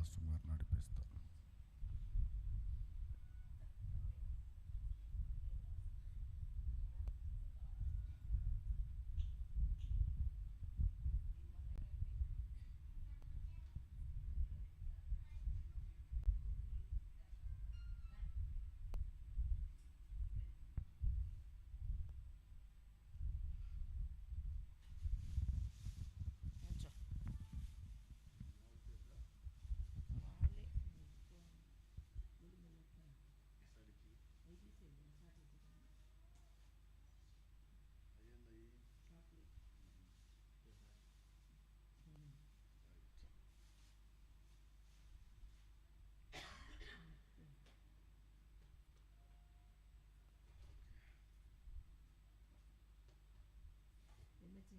Pastor గారు నడిపిస్తారు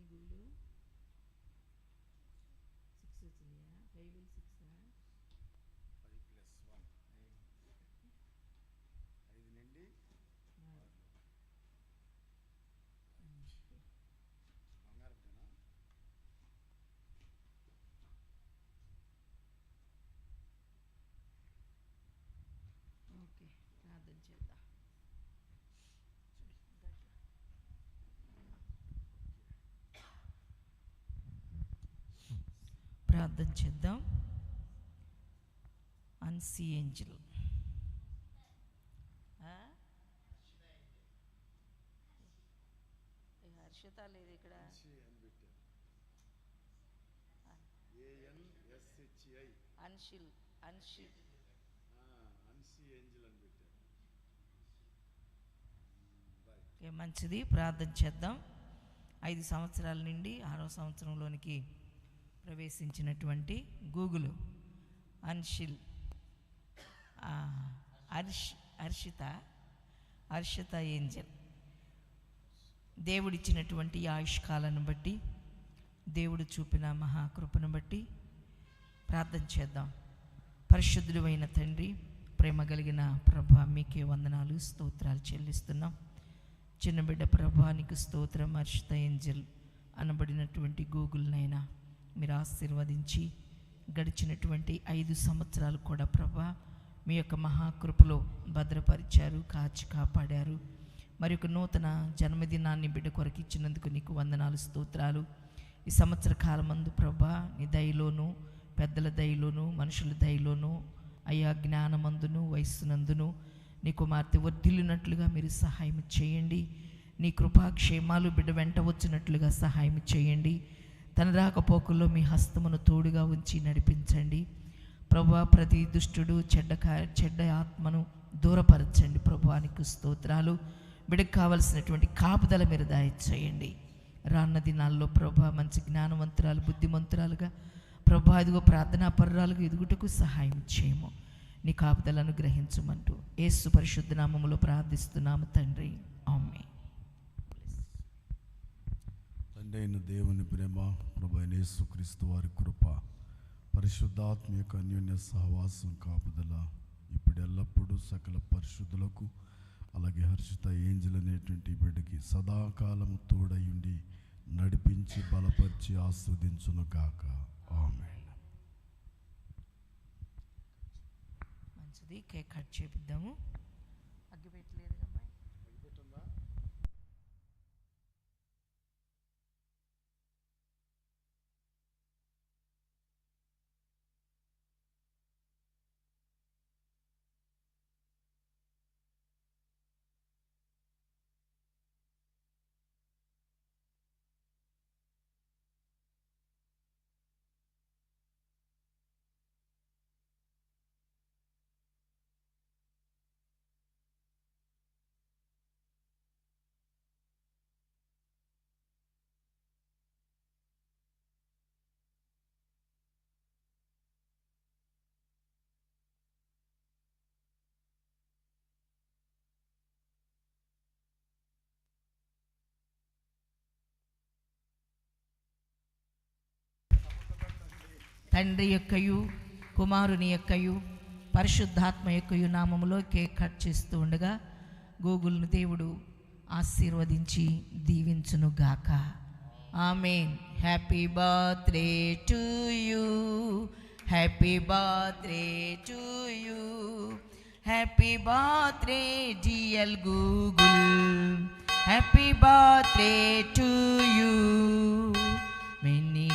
ఎన్ని ప్రార్థన చేద్దాం. అన్సీ ఏంజల్ హర్షిత లేదు ఇక్కడ. అన్షిల్ అన్షిల్ అన్సి ఏంజిల్ అని పెట్టారు. రైట్ ఓకే మంచిది. ప్రార్థన చేద్దాం. ఐదు సంవత్సరాల నుండి ఆరో సంవత్సరంలోనికి ప్రవేశించినటువంటి గూగుల్ అన్షిల్ అర్ష్ హర్ష్ హర్షిత హర్షిత ఏంజల్. దేవుడిచ్చినటువంటి ఆయుష్కాలను బట్టి దేవుడు చూపిన మహాకృపను బట్టి ప్రార్థన చేద్దాం. పరిశుద్ధుడు అయిన తండ్రి ప్రేమ కలిగిన ప్రభా మీకే వందనాలు స్తోత్రాలు చెల్లిస్తున్నాం. చిన్నబిడ్డ ప్రభానికి స్తోత్రం హర్షిత ఏంజల్ అనబడినటువంటి గూగుల్నైనా మీరు ఆశీర్వదించి గడిచినటువంటి ఐదు సంవత్సరాలు కూడా ప్రభా మీ యొక్క మహాకృపలో భద్రపరిచారు కాచి కాపాడారు. మరి ఒక నూతన జన్మదినాన్ని బిడ్డ కొరకు ఇచ్చినందుకు నీకు వందనాలు స్తోత్రాలు. ఈ సంవత్సర కాలమందు ప్రభా నీ దయలోను పెద్దల దయలోను మనుషుల దయలోను అయ్యా జ్ఞానమందును వయస్సునందును నీ కుమార్తె వర్ధిల్లినట్లుగా మీరు సహాయం చేయండి. నీ కృపాక్షేమాలు బిడ్డ వెంట వచ్చినట్లుగా సహాయం చేయండి. తన రాకపోకల్లో మీ హస్తమును తోడుగా ఉంచి నడిపించండి. ప్రభా ప్రతి దుష్టుడు చెడ్డ చెడ్డ ఆత్మను దూరపరచండి. ప్రభువానికి స్తోత్రాలు. బిడకు కావలసినటువంటి కాపుదల మీరు దయచేయండి రాన్న దినాల్లో ప్రభా మంచి జ్ఞానవంతురాలు బుద్ధిమంతురాలుగా ప్రభా ఇదిగో ప్రార్థనా పర్రాలుగా ఎదుగుటకు సహాయం చేయము. నీ కాపుదలను గ్రహించమంటూ ఏసు పరిశుద్ధ నామములో ప్రార్థిస్తున్నాము తండ్రి. ఆమె తండ్రైన దేవుని ప్రేమ ప్రభు యేసుక్రీస్తు వారి కృప పరిశుద్ధాత్మ యొక్క అన్యోన్య సహవాసం కాపుదల ఇప్పుడు ఎల్లప్పుడూ సకల పరిశుద్ధులకు అలాగే హర్షిత ఏంజల్ అనేటువంటి బిడ్డకి సదాకాలము తోడయుండి నడిపించి బలపరిచి ఆస్వాదించును గాక. ఆమె మంచిది. కేక్ కట్ చేపిద్దాము. తండ్రి యొక్కయు కుమారుని యొక్కయు పరిశుద్ధాత్మ యొక్కయు నామములో కేక్ కట్ చేస్తూ ఉండగా గూగుల్ను దేవుడు ఆశీర్వదించి దీవించును గాక. Amen. Happy birthday to you. Happy birthday to you. Happy birthday dear Google. Happy birthday to you.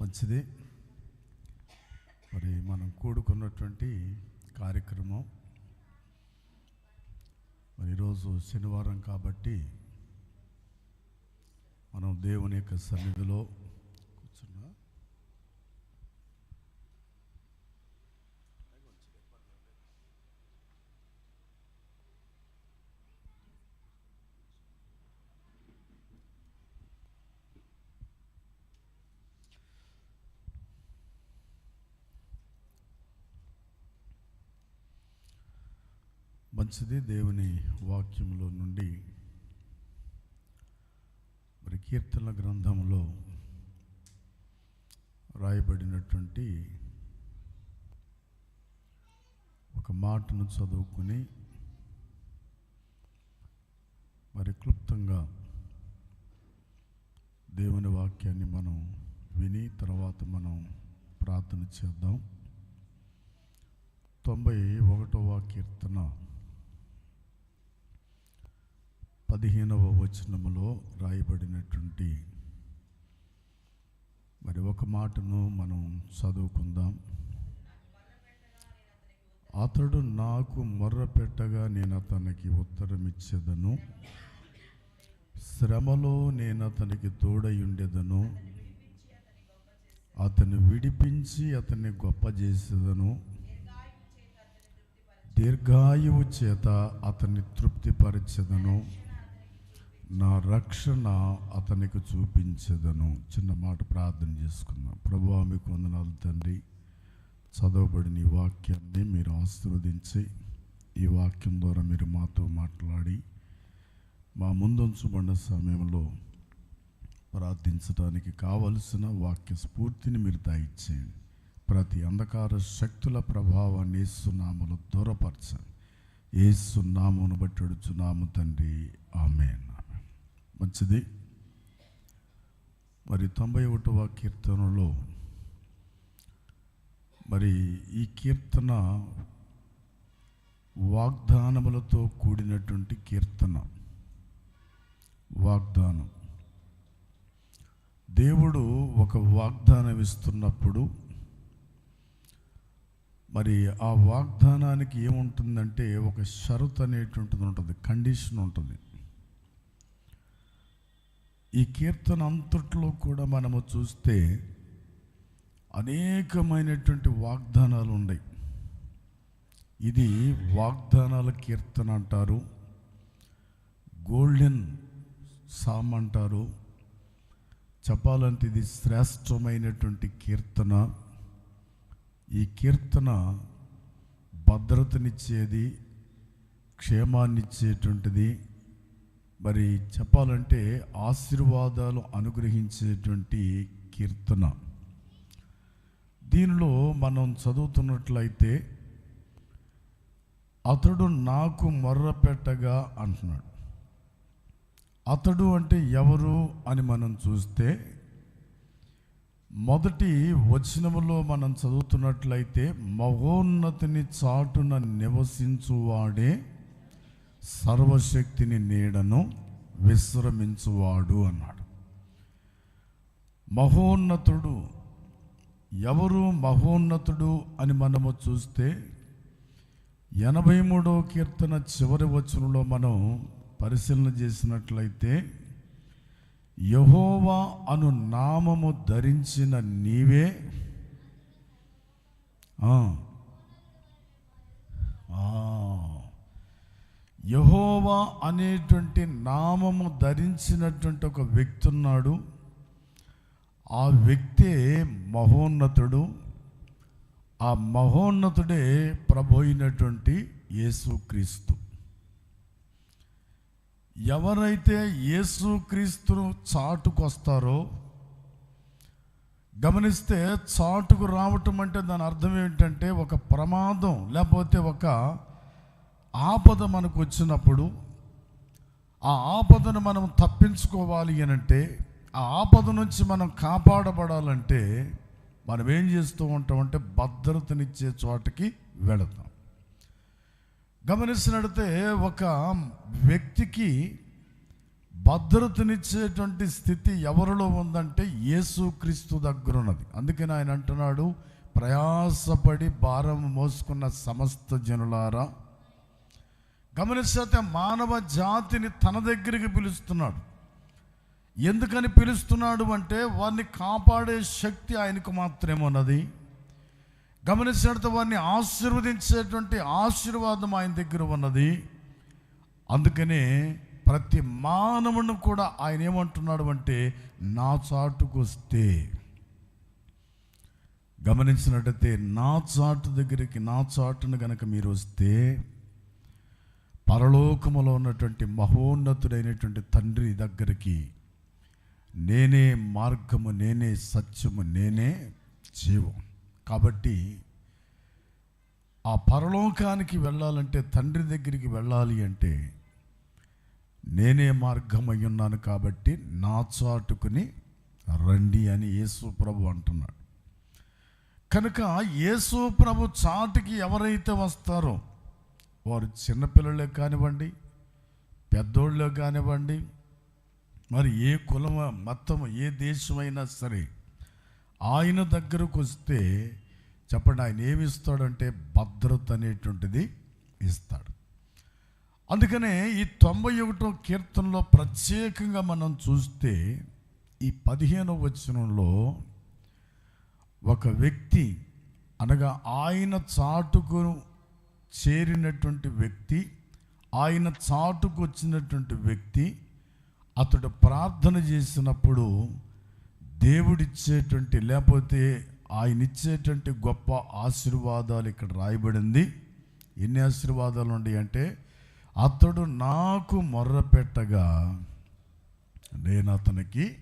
మంచిది. మరి మనం కూడుకున్నటువంటి కార్యక్రమం. మరి ఈరోజు శనివారం కాబట్టి మనం దేవుని యొక్క సన్నిధిలో మంచిది దేవుని వాక్యంలో నుండి. మరి కీర్తన గ్రంథంలో రాయబడినటువంటి ఒక మాటను చదువుకుని మరి క్లుప్తంగా దేవుని వాక్యాన్ని మనం విని తర్వాత మనం ప్రార్థన చేద్దాం. తొంభై ఒకటవ కీర్తన. పదిహేనవ వచనములో రాయబడినటువంటి మరి ఒక మాటను మనం చదువుకుందాం. అతడు నాకు మొర్ర పెట్టగా నేను అతనికి ఉత్తరం ఇచ్చేదను. శ్రమలో నేను అతనికి తోడై ఉండేదను. అతను విడిపించి అతన్ని గొప్ప చేసేదను. దీర్ఘాయువు చేత అతన్ని తృప్తిపరిచేదను. నా రక్షణ అతనికి చూపించదను. చిన్న మాట ప్రార్థన చేసుకుందాం. ప్రభు మీకు వందనాలు తండ్రి. చదవబడిన ఈ వాక్యాన్ని మీరు ఆశీర్వదించి ఈ వాక్యం ద్వారా మీరు మాతో మాట్లాడి మా ముందుంచబడిన సమయంలో ప్రార్థించడానికి కావలసిన వాక్య స్ఫూర్తిని మీరు దయచేయండి. ప్రతి అంధకార శక్తుల ప్రభావాన్ని ఏసునామలు దూరపరచండి. ఏసునామును బట్టి అడుచున్నాము తండ్రి. ఆమెన్. మంచిది. మరి తొంభై ఒకటవ కీర్తనలో మరి ఈ కీర్తన వాగ్దానములతో కూడినటువంటి కీర్తన. వాగ్దానం. దేవుడు ఒక వాగ్దానం ఇస్తున్నప్పుడు మరి ఆ వాగ్దానానికి ఏముంటుందంటే ఒక షరత్ అనేటువంటిది ఉంటుంది కండిషన్ ఉంటుంది. ఈ కీర్తన అంతట్లో కూడా మనము చూస్తే అనేకమైనటువంటి వాగ్దానాలు ఉన్నాయి. ఇది వాగ్దానాల కీర్తన అంటారు గోల్డెన్ సామ్ అంటారు చెప్పాలంటే ఇది శ్రేష్టమైనటువంటి కీర్తన. ఈ కీర్తన భద్రతనిచ్చేది క్షేమాన్నిచ్చేటువంటిది మరి చెప్పాలంటే ఆశీర్వాదాలు అనుగ్రహించేటువంటి కీర్తన. దీనిలో మనం చదువుతున్నట్లయితే అతడు నాకు మొర్ర పెట్టగా అంటున్నాడు. అతడు అంటే ఎవరు అని మనం చూస్తే మొదటి వచనములో మనం చదువుతున్నట్లయితే మహోన్నతిని చాటున నివసించువాడే సర్వశక్తిని నీడను విశ్రమించువాడు అన్నాడు. మహోన్నతుడు ఎవరు మహోన్నతుడు అని మనము చూస్తే ఎనభై మూడవ కీర్తన చివరి వచనంలో మనం పరిశీలన చేసినట్లయితే యహోవా అను నామము ధరించిన నీవే ఆ, యహోవా అనేటువంటి నామము ధరించినటువంటి ఒక వ్యక్తి ఉన్నాడు. ఆ వ్యక్తే మహోన్నతుడు. ఆ మహోన్నతుడే ప్రభోయినటువంటి యేసుక్రీస్తు ఎవరైతే యేసుక్రీస్తును చాటుకొస్తారో గమనిస్తే చాటుకు రావటం అంటే దాని అర్థం ఏంటంటే ఒక ప్రమాదం లేకపోతే ఒక ఆపద మనకు వచ్చినప్పుడు ఆ ఆపదను మనం తప్పించుకోవాలి అని అంటే ఆ ఆపద నుంచి మనం కాపాడబడాలంటే మనం ఏం చేస్తూ ఉంటామంటే భద్రతనిచ్చే చోటకి వెళతాం. గమనించినట్టే ఒక వ్యక్తికి భద్రతనిచ్చేటువంటి స్థితి ఎవరిలో ఉందంటే యేసుక్రీస్తు దగ్గర ఉన్నది అందుకని ఆయన అంటున్నాడు ప్రయాసపడి భారం మోసుకున్న సమస్త జనులారా గమనిస్తే మానవ జాతిని తన దగ్గరికి పిలుస్తున్నాడు. ఎందుకని పిలుస్తున్నాడు అంటే వారిని కాపాడే శక్తి ఆయనకు మాత్రమే ఉన్నది. గమనించినట్టు వారిని ఆశీర్వదించేటువంటి ఆశీర్వాదం ఆయన దగ్గర ఉన్నది. అందుకనే ప్రతి మానవుని కూడా ఆయన ఏమంటున్నాడు అంటే నా చాటుకు వస్తే. గమనించినట్టయితే నా చాటు దగ్గరికి నా చాటును గనక మీరు వస్తే పరలోకములో ఉన్నటువంటి మహోన్నతుడైనటువంటి తండ్రి దగ్గరికి నేనే మార్గము నేనే సత్యము నేనే జీవం. కాబట్టి ఆ పరలోకానికి వెళ్ళాలంటే తండ్రి దగ్గరికి వెళ్ళాలి అంటే నేనే మార్గమై ఉన్నాను కాబట్టి నా చాటుకుని రండి అని యేసు ప్రభు అంటున్నాడు. కనుక యేసు ప్రభు చాటుకి ఎవరైతే వస్తారో వారు చిన్నపిల్లలే కానివ్వండి పెద్దోళ్ళే కానివ్వండి మరి ఏ కులం మొత్తం ఏ దేశమైనా సరే ఆయన దగ్గరకు వస్తే చెప్పండి ఆయన ఏమి ఇస్తాడంటే భద్రత అనేటువంటిది ఇస్తాడు. అందుకనే ఈ తొంభై ఒకటో కీర్తనలో ప్రత్యేకంగా మనం చూస్తే ఈ పదిహేనవ వచనంలో ఒక వ్యక్తి అనగా ఆయన చాటుకు చేరినటువంటి వ్యక్తి ఆయన చాటుకు వచ్చినటువంటి వ్యక్తి అతడు ప్రార్థన చేసినప్పుడు దేవుడిచ్చేటువంటి లేకపోతే ఆయన ఇచ్చేటువంటి గొప్ప ఆశీర్వాదాలు ఇక్కడ రాయబడింది. ఎన్ని ఆశీర్వాదాలు ఉన్నాయి అంటే అతడు నాకు మొర్రపెట్టగా నేను అతనికి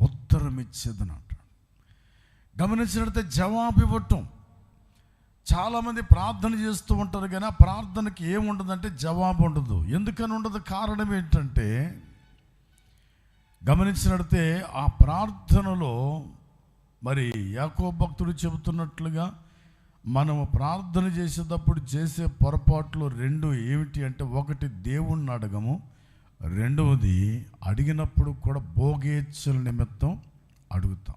ఉత్తరం ఇచ్చేదని అంటాడు గమనించినట్లయితే జవాబు ఇవ్వటం చాలామంది ప్రార్థన చేస్తూ ఉంటారు కానీ ఆ ప్రార్థనకి ఏముండదంటే జవాబు ఉండదు. ఎందుకని ఉండదు? కారణం ఏంటంటే గమనించినట్టే ఆ ప్రార్థనలో మరి యాకో భక్తుడు చెబుతున్నట్లుగా మనము ప్రార్థన చేసేటప్పుడు చేసే పొరపాట్లు రెండు ఏమిటి అంటే ఒకటి దేవుణ్ణి అడగము రెండవది అడిగినప్పుడు కూడా భోగేచ్ఛల నిమిత్తం అడుగుతాం.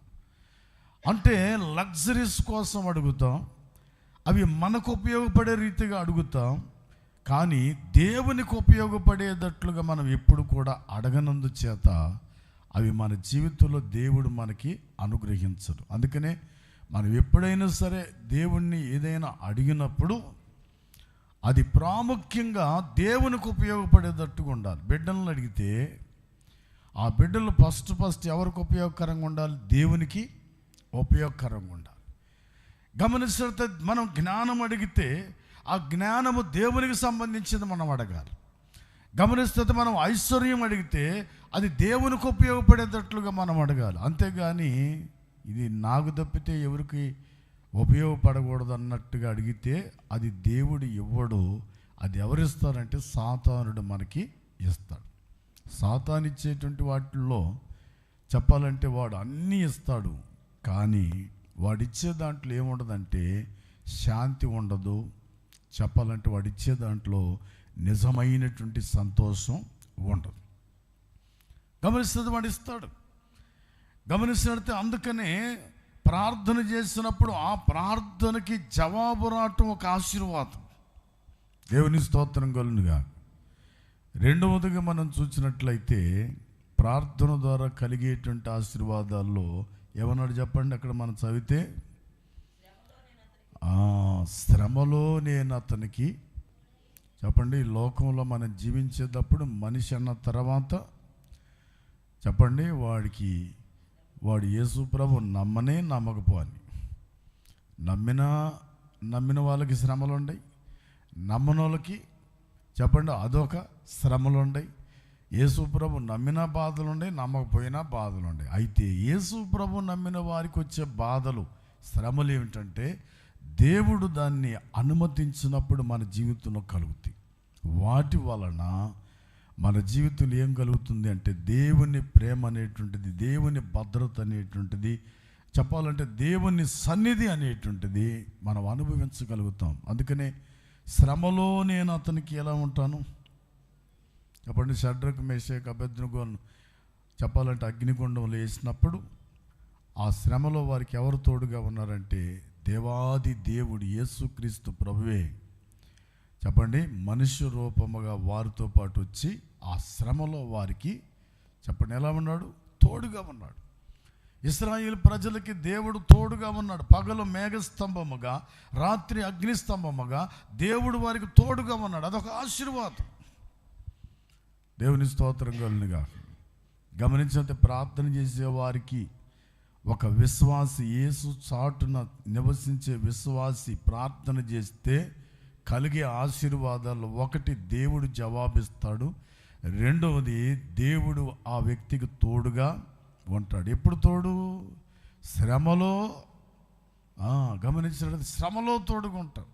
అంటే లగ్జరీస్ కోసం అడుగుతాం. అవి మనకు ఉపయోగపడే రీతిగా అడుగుతాం. కానీ దేవునికి ఉపయోగపడేటట్లుగా మనం ఎప్పుడు కూడా అడగనందు చేత అవి మన జీవితంలో దేవుడు మనకి అనుగ్రహించడు అందుకనే మనం ఎప్పుడైనా సరే దేవుణ్ణి ఏదైనా అడిగినప్పుడు అది ప్రాముఖ్యంగా దేవునికి ఉపయోగపడేటట్టుగా ఉండాలి. బిడ్డలను అడిగితే ఆ బిడ్డలు ఫస్ట్ ఫస్ట్ ఎవరికి ఉపయోగకరంగా ఉండాలి? దేవునికి ఉపయోగకరంగా ఉండాలి. గమనిస్తే మనం జ్ఞానం అడిగితే ఆ జ్ఞానము దేవునికి సంబంధించింది మనం అడగాలి. గమనిస్తే మనం ఐశ్వర్యం అడిగితే అది దేవునికి ఉపయోగపడేటట్లుగా మనం అడగాలి. అంతేగాని ఇది నాకు తప్పితే ఎవరికి ఉపయోగపడకూడదు అన్నట్టుగా అడిగితే అది దేవుడు ఇవ్వడు. అది ఎవరిస్తారంటే సాతానుడు మనకి ఇస్తాడు. సాతాను ఇచ్చేటువంటి వాటిల్లో చెప్పాలంటే వాడు అన్నీ ఇస్తాడు. కానీ వాడిచ్చే దాంట్లో ఏముండదంటే శాంతి ఉండదు. చెప్పాలంటే వాడిచ్చే దాంట్లో నిజమైనటువంటి సంతోషం ఉండదు. గమనిస్తుంది వాడిస్తాడు. ఇస్తాడు అందుకనే ప్రార్థన చేసినప్పుడు ఆ ప్రార్థనకి జవాబు రావటం ఒక ఆశీర్వాదం. దేవుని స్తోత్రం కలునుగా రెండవదిగా మనం చూసినట్లయితే ప్రార్థన ద్వారా కలిగేటువంటి ఆశీర్వాదాల్లో ఏమన్నాడు చెప్పండి అక్కడ మనం చదివితే? ఆ, శ్రమలో నేను అతనికి చెప్పండి లోకంలో మనం జీవించేటప్పుడు మనిషి అన్న తర్వాత చెప్పండి వాడికి వాడు యేసు ప్రభు నమ్మనే నమ్మకపోని నమ్మిన నమ్మిన వాళ్ళకి శ్రమలు ఉండయి నమ్మని వాళ్ళకి చెప్పండి అదొక శ్రమలు ఉండయి యేసు ప్రభు నమ్మిన బాధలుండే నమ్మకపోయినా బాధలు అయితే యేసు ప్రభు నమ్మిన వారికి వచ్చే బాధలు శ్రమలు ఏమిటంటే దేవుడు దాన్ని అనుమతించినప్పుడు మన జీవితంలో కలుగుతాయి. వాటి వలన మన జీవితంలో ఏం కలుగుతుంది అంటే దేవుని ప్రేమ అనేటువంటిది దేవుని భద్రత అనేటువంటిది చెప్పాలంటే దేవుని సన్నిధి అనేటువంటిది మనం అనుభవించగలుగుతాం. అందుకనే శ్రమలో నేను అతనికి ఎలా ఉంటాను? చెప్పండి షడ్రకు మేషక్ అభ్యర్థును చెప్పాలంటే అగ్నిగుండంలో వేసినప్పుడు ఆ శ్రమలో వారికి ఎవరు తోడుగా ఉన్నారంటే దేవాది దేవుడు యేసుక్రీస్తు ప్రభువే. చెప్పండి మనుష్య రూపముగా వారితో పాటు వచ్చి ఆ శ్రమలో వారికి చెప్పండి ఎలా ఉన్నాడు? తోడుగా ఉన్నాడు. ఇస్రాయిల్ ప్రజలకి దేవుడు తోడుగా ఉన్నాడు. పగలు మేఘస్తంభముగా రాత్రి అగ్నిస్తంభముగా దేవుడు వారికి తోడుగా ఉన్నాడు. అదొక ఆశీర్వాదం. దేవుని స్తోత్రం కలుగునుగా. గమనించండి ప్రార్థన చేసే వారికి ఒక విశ్వాసి యేసు చాటున నివసించే విశ్వాసి ప్రార్థన చేస్తే కలిగే ఆశీర్వాదాలు ఒకటి దేవుడు జవాబిస్తాడు రెండవది దేవుడు ఆ వ్యక్తికి తోడుగా ఉంటాడు. ఎప్పుడు తోడు? శ్రమలో. గమనించినట్టు శ్రమలో తోడుగా ఉంటాడు.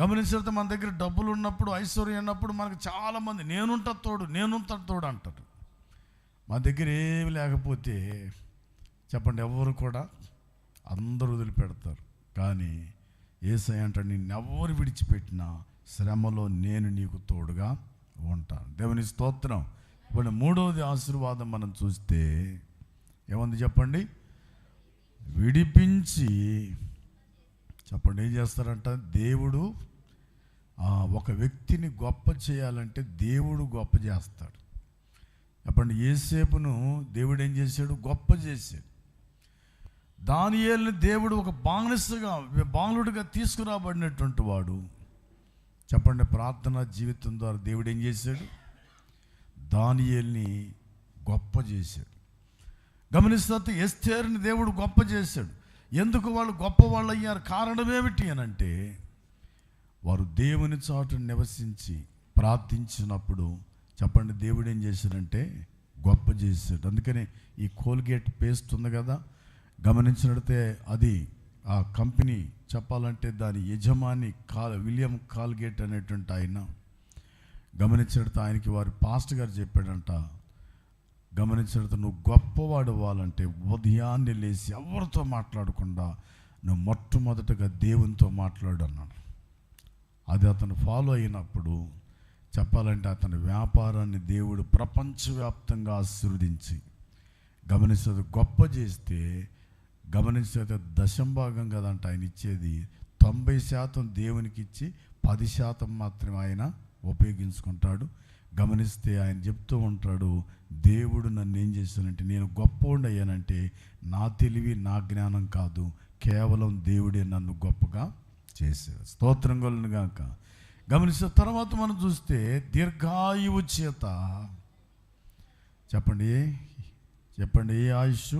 గమనించినట్టు మన దగ్గర డబ్బులు ఉన్నప్పుడు ఐశ్వర్యం ఉన్నప్పుడు మనకు చాలామంది నేనుంటా తోడు నేనుంటా తోడు అంటారు. మా దగ్గర ఏమి లేకపోతే చెప్పండి ఎవరు కూడా అందరూ వదిలిపెడతారు. కానీ ఏసై అంటాడు నిన్నెవరు విడిచిపెట్టినా శ్రమలో నేను నీకు తోడుగా ఉంటాను. దేవుని స్తోత్రం. ఇప్పుడు మూడవది ఆశీర్వాదం మనం చూస్తే ఏముంది చెప్పండి? విడిపించి చెప్పండి ఏం చేస్తారంట? దేవుడు ఆ, ఒక వ్యక్తిని గొప్ప చేయాలంటే దేవుడు గొప్ప చేస్తాడు. చెప్పండి ఏసేపును దేవుడు ఏం చేశాడు? గొప్ప చేశాడు. దానియేలుని దేవుడు ఒక బానిసగా బాలుడిగా తీసుకురాబడినటువంటి వాడు. చెప్పండి ప్రార్థన జీవితం ద్వారా దేవుడు ఏం చేశాడు? దానియేల్ని గొప్ప చేశాడు. గమనిస్తే ఎస్తేర్ని దేవుడు గొప్ప చేశాడు. ఎందుకు వాళ్ళు గొప్ప వాళ్ళు అయ్యారు కారణం ఏమిటి అని అంటే వారు దేవుని చాటు నివసించి ప్రార్థించినప్పుడు చెప్పండి దేవుడు ఏం చేశాడంటే గొప్ప చేశాడు. అందుకని ఈ కోల్గేట్ పేస్ట్ ఉంది కదా గమనించినట్టే అది ఆ కంపెనీ చెప్పాలంటే దాని యజమాని కాల్ విలియం కాల్గేట్ అనేటువంటి ఆయన గమనించినట్టు ఆయనకి వారి పాస్ట్ గారు చెప్పాడంట గమనించినట్టు నువ్వు గొప్పవాడు అవ్వాలంటే ఉదయాన్నే లేచి ఎవరితో మాట్లాడకుండా నువ్వు మొట్టమొదటగా దేవునితో మాట్లాడు అన్నాడు అది అతను ఫాలో అయినప్పుడు చెప్పాలంటే అతని వ్యాపారాన్ని దేవుడు ప్రపంచవ్యాప్తంగా ఆశీర్వదించి గమనించేది గొప్ప చేస్తే గమనించేది దశంభాగం కదంట ఆయన ఇచ్చేది తొంభై శాతం దేవునికి ఇచ్చి పది శాతం మాత్రమే ఆయన ఉపయోగించుకుంటాడు. గమనిస్తే ఆయన చెప్తూ ఉంటాడు దేవుడు నన్ను ఏం చేశానంటే నేను గొప్పవాడిని అయ్యానంటే నా తెలివి నా జ్ఞానం కాదు. కేవలం దేవుడే నన్ను గొప్పగా చేశాడు. స్తోత్రం కొలను గాక. గమనిస్తే తర్వాత మనం చూస్తే దీర్ఘాయువు చేత. చెప్పండి చెప్పండి ఏ ఆయుష్?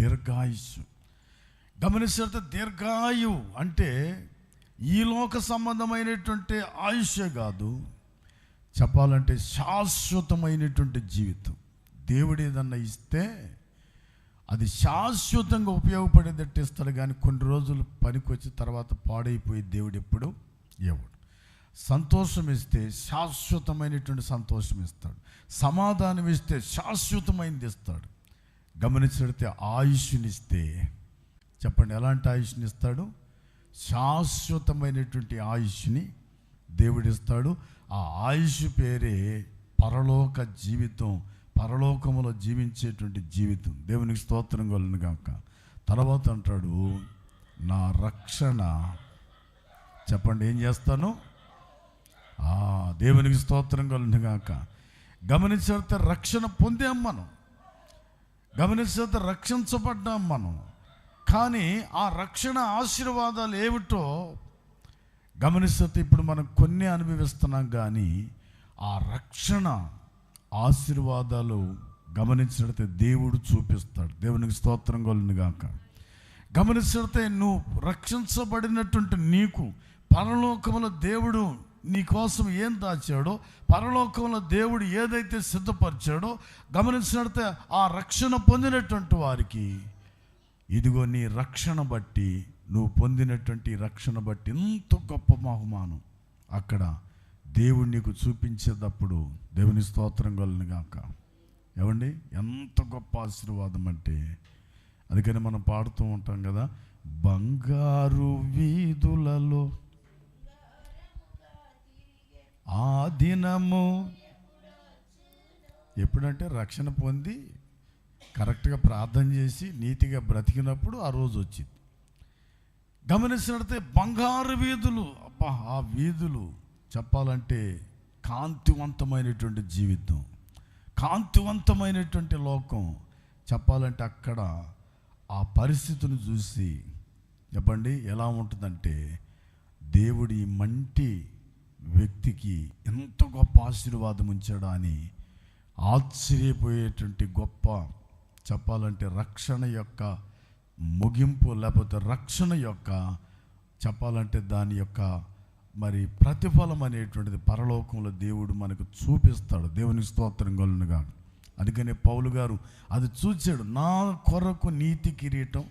దీర్ఘాయుష్. గమనిస్తే దీర్ఘాయువు అంటే ఈ లోక సంబంధమైనటువంటి ఆయుష్యే కాదు. చెప్పాలంటే శాశ్వతమైనటువంటి జీవితం. దేవుడు ఏదన్నా ఇస్తే అది శాశ్వతంగా ఉపయోగపడేటట్టు ఇస్తాడు. కానీ కొన్ని రోజులు పనికొచ్చి తర్వాత పాడైపోయి దేవుడు ఎప్పుడు ఇవ్వడు సంతోషం ఇస్తే శాశ్వతమైనటువంటి సంతోషం ఇస్తాడు. సమాధానం ఇస్తే శాశ్వతమైనది ఇస్తాడు. గమనించడితే ఆయుష్నిస్తే చెప్పండి ఎలాంటి ఆయుష్ని ఇస్తాడు? శాశ్వతమైనటువంటి ఆయుష్ని దేవుడిస్తాడు ఆ ఆయుష్ పేరే పరలోక జీవితం పరలోకములో జీవించేటువంటి జీవితం. దేవునికి స్తోత్రం కలను కాక తర్వాత అంటాడు నా రక్షణ. చెప్పండి ఏం చేస్తాను? దేవునికి స్తోత్రం కలను కాక గమనించితే రక్షణ పొందాం మనం. గమనిస్తే రక్షించబడ్డాం మనం. కానీ ఆ రక్షణ ఆశీర్వాదాలు ఏమిటో గమనిస్తే ఇప్పుడు మనం కొన్ని అనుభవిస్తున్నాం కానీ ఆ రక్షణ ఆశీర్వాదాలు గమనించినట్లయితే దేవుడు చూపిస్తాడు. దేవునికి స్తోత్రం కొలను గాక. గమనిస్తే నువ్వు రక్షించబడినటువంటి నీకు పరలోకముల దేవుడు నీ కోసం ఏం దాచాడో పరలోకంలో దేవుడు ఏదైతే సిద్ధపరిచాడో గమనించినట్లయితే ఆ రక్షణ పొందినటువంటి వారికి ఇదిగో నీ రక్షణ బట్టి నువ్వు పొందినటువంటి రక్షణ బట్టి ఎంత గొప్ప బహుమానం. అక్కడ దేవుడు నీకు చూపించేటప్పుడు దేవుని స్తోత్రం కలను గాక. ఏమండి? ఎంత గొప్ప ఆశీర్వాదం అంటే అందుకని మనం పాడుతూ ఉంటాం కదా బంగారు వీధులలో ఆ దినము ఎప్పుడంటే రక్షణ పొంది కరెక్ట్గా ప్రార్థన చేసి నీతిగా బ్రతికినప్పుడు ఆ రోజు వచ్చింది. గమనించినట్టే బంగారు వీధులు. అబ్బా ఆ వీధులు చెప్పాలంటే కాంతివంతమైనటువంటి జీవితం. కాంతివంతమైనటువంటి లోకం చెప్పాలంటే అక్కడ ఆ పరిస్థితిని చూసి చెప్పండి ఎలా ఉంటుందంటే దేవుడి మంటి వ్యక్తికి ఎంత గొప్ప ఆశీర్వాదం ఉంచాడా అని ఆశ్చర్యపోయేటువంటి గొప్ప చెప్పాలంటే రక్షణ యొక్క ముగింపు లేకపోతే రక్షణ యొక్క చెప్పాలంటే దాని యొక్క మరి ప్రతిఫలం అనేటువంటిది పరలోకంలో దేవుడు మనకు చూపిస్తాడు. దేవుని స్తోత్రం గొల్లునుగా అందుకనే పౌలు గారు అది చూచాడు. నా కొరకు నీతి కిరీటం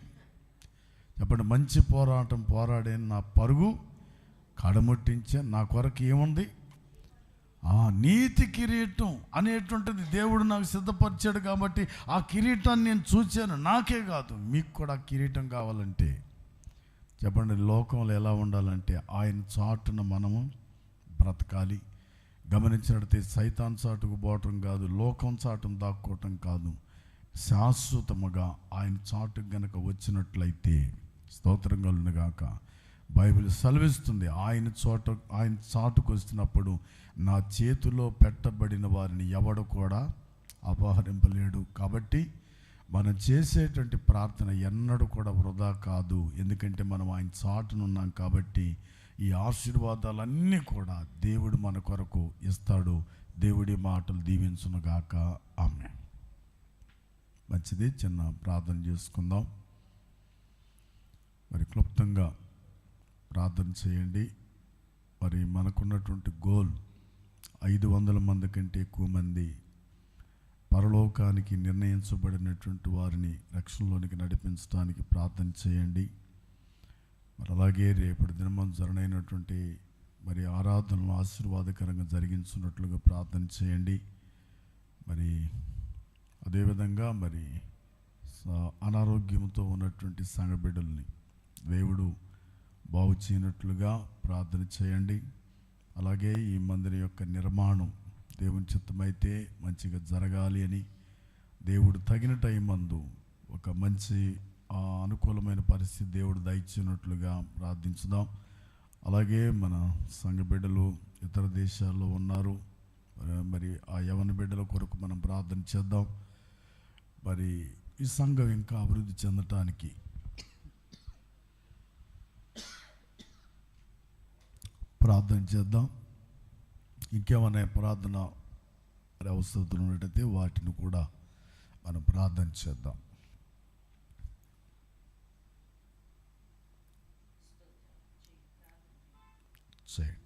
చెప్పండి మంచి పోరాటం పోరాడే నా పరుగు కడముట్టించే నా కొరకు ఏముంది? నీతి కిరీటం అనేటువంటిది దేవుడు నాకు సిద్ధపరిచాడు కాబట్టి ఆ కిరీటాన్ని నేను చూచాను. నాకే కాదు మీకు కూడా ఆ కిరీటం కావాలంటే. చెప్పండి లోకంలో ఎలా ఉండాలంటే ఆయన చాటున మనము బ్రతకాలి. గమనించినట్టే సైతాన్ చాటుకు పోవటం కాదు లోకం చాటును దాక్కోవటం కాదు. శాశ్వతముగా ఆయన చాటుకు గనక వచ్చినట్లయితే స్తోత్రం కలుగును బైబిల్ సెలవిస్తుంది ఆయన చోట ఆయన చాటుకు వస్తున్నప్పుడు నా చేతిలో పెట్టబడిన వారిని ఎవడు కూడా అపహరింపలేడు. కాబట్టి మనం చేసేటువంటి ప్రార్థన ఎన్నడూ కూడా వృధా కాదు. ఎందుకంటే మనం ఆయన చాటునున్నాం కాబట్టి ఈ ఆశీర్వాదాలన్నీ కూడా దేవుడు మన కొరకు ఇస్తాడు. దేవుడి మాటలు దీవించునుగాక ఆమె మంచిది చిన్న ప్రార్థన చేసుకుందాం. మరి క్లుప్తంగా ప్రార్థన చేయండి. మరి మనకున్నటువంటి గోల్ ఐదు వందల మంది కంటే ఎక్కువ మంది పరలోకానికి నిర్ణయించబడినటువంటి వారిని రక్షణలోనికి నడిపించడానికి ప్రార్థన చేయండి. మరి అలాగే రేపటి దినమం జరనైనటువంటి మరి ఆరాధనలు ఆశీర్వాదకరంగా జరిగించున్నట్లుగా ప్రార్థన చేయండి. మరి అదేవిధంగా మరి అనారోగ్యంతో ఉన్నటువంటి సంఘ బిడ్డల్ని దేవుడు బాగు చేయనట్లుగా ప్రార్థన చేయండి. అలాగే ఈ మందిరం యొక్క నిర్మాణం దేవుని చిత్తమైతే మంచిగా జరగాలి అని దేవుడు తగిన టైం మందు ఒక మంచి ఆ, అనుకూలమైన పరిస్థితి దేవుడు దయచినట్లుగా ప్రార్థించుదాం. అలాగే మన సంఘ బిడ్డలు ఇతర దేశాల్లో ఉన్నారు. మరి ఆ యవన బిడ్డల కొరకు మనం ప్రార్థన చేద్దాం. మరి ఈ సంఘం ఇంకా అభివృద్ధి చెందటానికి ప్రార్థన చేద్దాం. ఇంకేమైనా ప్రార్థన అవసరతలు ఉన్నట్టయితే వాటిని కూడా మనం ప్రార్థన చేద్దాం. చేయండి.